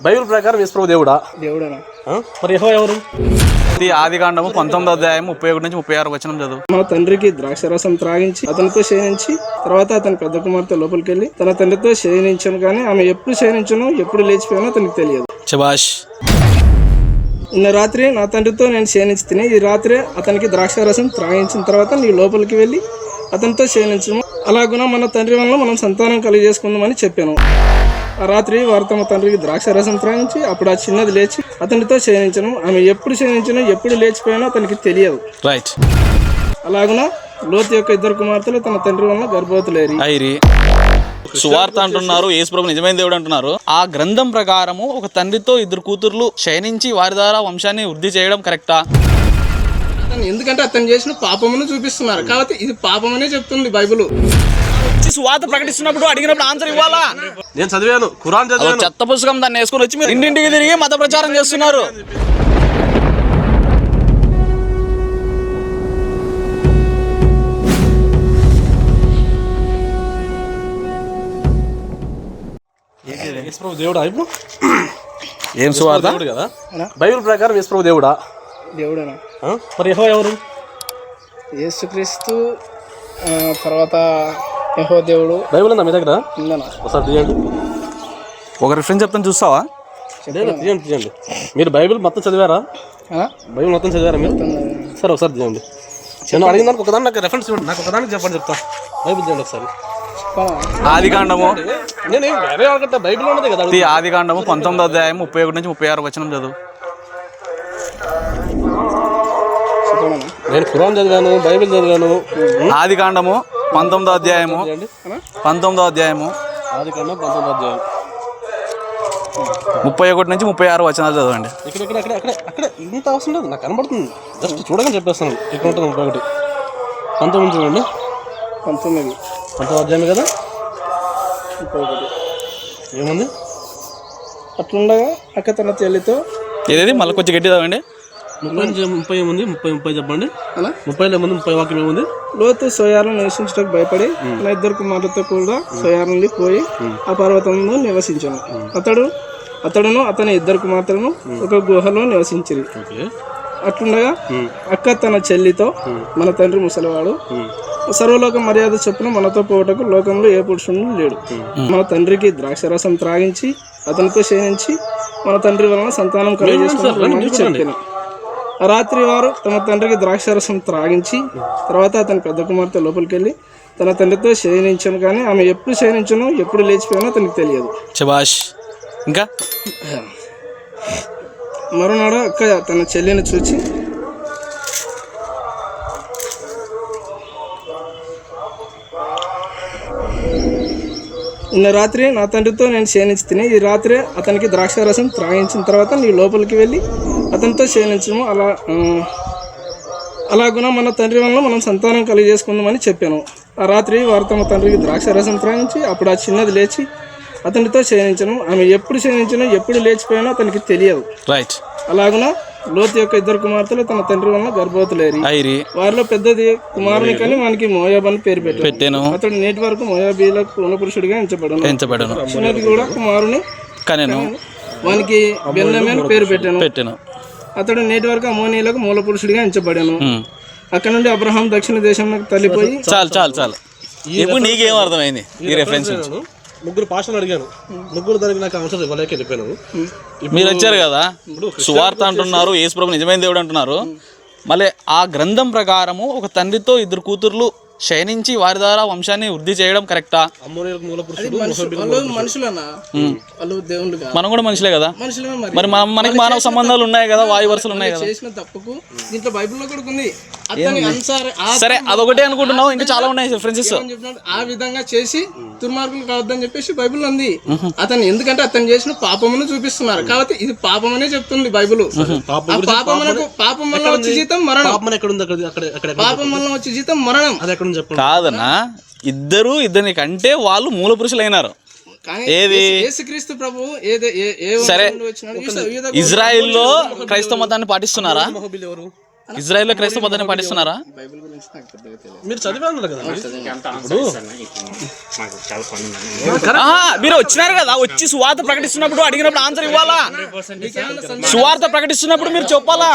Bible ప్రకారం యేసుప్రభు దేవుడా? దేవుడేనా? ఆ? మరి యెహోవా ఎవరు? ఇది ఆది కాండము పంతొమ్మిదో అధ్యాయం ముప్పై ఒకటి నుంచి ముప్పై ఆరు వచనం చదువు. మా తండ్రికి ద్రాక్షరసం త్రాగించి అతనితో శయనించి తర్వాత అతని పెద్ద కుమార్తె లోపలికి వెళ్ళి తన తండ్రితో శయనించను కానీ ఆమె ఎప్పుడు శయనించను ఎప్పుడు లేచిపోయానో అతనికి తెలియదు. శబాష్ నిన్న రాత్రి నా తండ్రితో నేను శయనించి తిని ఈ రాత్రే అతనికి ద్రాక్షారసం త్రాగించిన తర్వాత నీ లోపలికి వెళ్ళి అతనితో శయనించము. అలాగున మన తండ్రి వల్ల మనం సంతానం కలిగజేసుకుందామని చెప్పాను. రాత్రి వారు తమ తండ్రికి ద్రాక్షారసం త్రాగించి అప్పుడు ఆ చిన్నది లేచి అతనితో శయనించను. ఆమె ఎప్పుడు శయనించను ఎప్పుడు లేచిపోయానో అతనికి తెలియదు. రైట్ అలాగున లోతు యొక్క ఇద్దరు కుమార్తెలు తన తండ్రి వల్ల గర్భవతులేరి. ఐరి. సువార్త అంటున్నారు యేసుప్రభు నిజమైన దేవుడు అంటున్నారు. ఆ గ్రంథం ప్రకారము ఒక తండ్రితో ఇద్దరు కూతుర్లు శయనించి వారి ద్వారా వంశాన్ని వృద్ధి చేయడం కరెక్టా? ఎందుకంటే అతను చేసిన పాపమును చూపిస్తున్నారు. కాబట్టి ఇది పాపమనే చెప్తుంది బైబిల్. సువార్త ప్రకటిస్తున్నప్పుడు అడిగినప్పుడు ఆన్సర్ ఇవ్వాలా? నేను చదివాను ఖురాన్ చదివాను. చెత్త పుస్తకం దాన్ని వేసుకొని వచ్చి మీరు ఇంటింటికి తిరిగి మత ప్రచారం చేస్తున్నారు. దేవుడా ఇప్పుడు? ఏం సువార్త? దేవుడు కదా? బైబిల్ ప్రకారం యేసుప్రభు దేవుడా? దేవుడేనా? మరి యెహోవా ఎవరు? యేసుక్రీస్తు తర్వాత దేవుడు బైబిల్ ఉందా మీ దగ్గర? ఒకసారి తీయండి. ఒక రిఫరెన్స్ చెప్తాను చూస్తావా? తీయండి తీయండి. మీరు బైబిల్ మొత్తం చదివారా? ఆ? బైబిల్ మొత్తం చదివారా మీరు? సరే ఒకసారి తీయండి. నేను అడిగిన దానికి ఒకదాని నాకు రెఫరెన్స్ ఇవ్వండి. నాకు ఒకదానికి చెప్పండి చెప్తా. బైబిల్ తీయండి ఒకసారి? ఆది కాండము నేను వేరే బైబిల్ ఉన్నది కదా ఆది కాండము పంతొమ్మిదో అధ్యాయం ముప్పై ఒకటి నుంచి ముప్పై ఆరు వచనం చదువు? నేను ఖురాన్ చదివాను బైబిల్ చదివాను. ఆది కాండము పంతొమ్మిదో అధ్యాయము. పంతొమ్మిదో అధ్యాయము. ఆది పంతొమ్మిది అధ్యాయం. ముప్పై ఒకటి నుంచి ముప్పై ఆరు వచనాలు చదవండి. ఇక్కడ ఇక్కడ అక్కడ అక్కడ అక్కడ ఇంత అవసరం లేదు. నాకు కనబడుతుంది. జస్ట్ చూడగానే చెప్పేస్తాను. ఇక్కడ ఉంటుంది ముప్పై ఒకటి. పంతొమ్మిది చూడండి. పంతొమ్మిది. పంతొమ్మిది అధ్యాయం కదా? ముప్పై ఒకటి. ఏముంది? అట్లుండగా అక్క తన చెల్లితో ఏదేది? మళ్ళీ కొంచెం గట్టి చదవండి. ముప్పై నుంచి ముప్పై ఏముంది? ముప్పై ముప్పై చెప్పండి. అలా? ముప్పైలో ఏముంది ముప్పై వాక్యం ఏముంది? లోతు సోయాలను నివసించడానికి భయపడి తన ఇద్దరు కుమారులతో కూడా సోయా నుండి పోయి ఆ పర్వతంలో నివసించను. అతడు అతడును అతని ఇద్దరు కుమార్తెలను ఒక గుహలో నివసించిరి. ఓకే. అట్లుండగా అక్క తన చెల్లితో మన తండ్రి ముసలివాడు సర్వలోక మర్యాద చొప్పున మనతో పోవటకు లోకంలో ఏ పురుషుడు లేడు. మన త్రండ్రికి ద్రాక్షరసం త్రాగించి అతనితో శయనించి మన తండ్రి వలన సంతానం కలిగజేసుకుని చెప్పాను. రాత్రి వారు తమ తండ్రికి ద్రాక్షరసం త్రాగించి తర్వాత అతని పెద్ద కుమార్తె లోపలికి వెళ్ళి తన తండ్రితో శయనించను కానీ ఆమె ఎప్పుడు శయనించను ఎప్పుడు లేచిపోయానో అతనికి తెలియదు. శబాష్ ఇంకా? మరునాడు అక్క తన చెల్లిని చూచి నిన్న రాత్రి నా తండ్రితో నేను శయనించి తిని ఈ రాత్రే అతనికి ద్రాక్షారసం త్రాగించిన తర్వాత నీ లోపలికి వెళ్ళి అతనితో శయనించము అలా అలాగున మన తండ్రి వల్ల మనం సంతానం కలిగజేసుకుందామని చెప్పాను. ఆ రాత్రి వారు తమ తండ్రికి ద్రాక్షారసం త్రాగించి అప్పుడు ఆ చిన్నది లేచి అతనితో శయనించను ఆమె ఎప్పుడు శయనించను ఎప్పుడు లేచిపోయానో అతనికి తెలియదు. రైట్ అలాగున లోతు యొక్క ఇద్దరు కుమార్తెలు తన తండ్రి వలన గర్భవతులేరి. వారిలో పెద్దది కుమారుని కానీ మనకి మోయాబ్ అని పేరు పెట్టాను. అతడు నేటి వరకు మోయాబీలకు పూర్ణపురుషుడిగా ఎంచబడను. పెంచబడను చిన్నది కూడా కుమారుని కనెను. వానికి బెల్లమే పేరు పెట్టాను. పెట్టాను. అతడు నేటి వరకు అమోనీయులకు మూల పురుషుడిగా ఎంచబడాను. అక్కడ నుండి అబ్రహాం దక్షిణ దేశంలోకి తల్లిపోయి చాలు చాలు చాలు ఇప్పుడు నీకేం అర్థమైంది ఈ రెఫరెన్స్ ముగ్గురు భాషలు అడిగాను ముగ్గురు దానికి నాకు ఆన్సర్ ఇవ్వలేక వెళ్ళిపోయాను మీరు వచ్చారు కదా? సువార్త అంటున్నారు యేసుప్రభు నిజమైన దేవుడు అంటున్నారు. మళ్ళీ ఆ గ్రంథం ప్రకారము ఒక తండ్రితో ఇద్దరు కూతుర్లు శయనించి వారి ద్వారా వంశాన్ని వృద్ధి చేయడం కరెక్టా? మనం కూడా మనుషులే కదా? మరి. మరి మనం మనకి మానవ సంబంధాలు ఉన్నాయి కదా వాయు వరుసలు ఉన్నాయి కదా? చేసిన తప్పుకు దీంట్లో బైబిల్లో కూడా ఉంది. సరే అదొకటే అనుకుంటున్నావు ఇంకా చాలా ఉన్నాయి చెప్పినాడు? ఆ విధంగా చేసి దుర్మార్గులు కావద్దని చెప్పేసి బైబిల్ ఉంది. అతను ఎందుకంటే అతను చేసిన పాపమును చూపిస్తున్నారు. కాబట్టి ఇది పాపమనే చెప్తుంది బైబిల్. పాపమునకు పాపం వల్ల వచ్చే జీతం మరణం. పాపం ఎక్కడ ఉంది? అక్కడ అక్కడ అక్కడ ఎక్కడ? పాపం వల్ల వచ్చే జీతం మరణం. అది ఎక్కడ ఉంది చెప్పండి? కాదన్నా ఇద్దరు ఇద్దరిని కంటే వాళ్ళు మూల పురుషులైనారు. ఏది? యేసు- యేసుక్రీస్తు ప్రభు సరే. ఇజ్రాయిల్లో క్రైస్తవ మతాన్ని పాటిస్తున్నారా? ఎవరు ఇజ్రాయెల్లో క్రైస్తవ పద్ధతిని పాటిస్తున్నారా? మీరు చదివే ఉన్నారు కదా ఆహా, మీరు వచ్చినారు కదా వచ్చి సువార్త ప్రకటిస్తున్నప్పుడు అడిగినప్పుడు ఆన్సర్ ఇవ్వాలా? సువార్త ప్రకటిస్తున్నప్పుడు మీరు చెప్పాలా?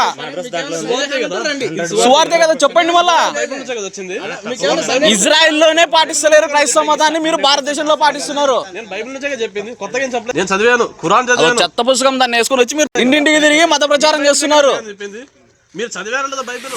సువార్తే కదా చెప్పండి మళ్ళా. బైబిల్ నుంచే కదా వచ్చింది ఇజ్రాయెల్లోనే పాటిస్తలేరు క్రైస్తవ మతాన్ని మీరు భారతదేశంలో పాటిస్తున్నారు. నేను బైబిల్ నుంచే కదా చెప్పింది కొత్తగా ఏం చెప్పలేదు. నేను చదివాను ఖురాన్ అదో చదివాను. చెత్త పుస్తకం దాన్ని వేసుకొని వచ్చి మీరు ఇంటింటికి తిరిగి మత ప్రచారం చేస్తున్నారు. చెప్పింది. మీరు చదివారు లేదా బైబిల్?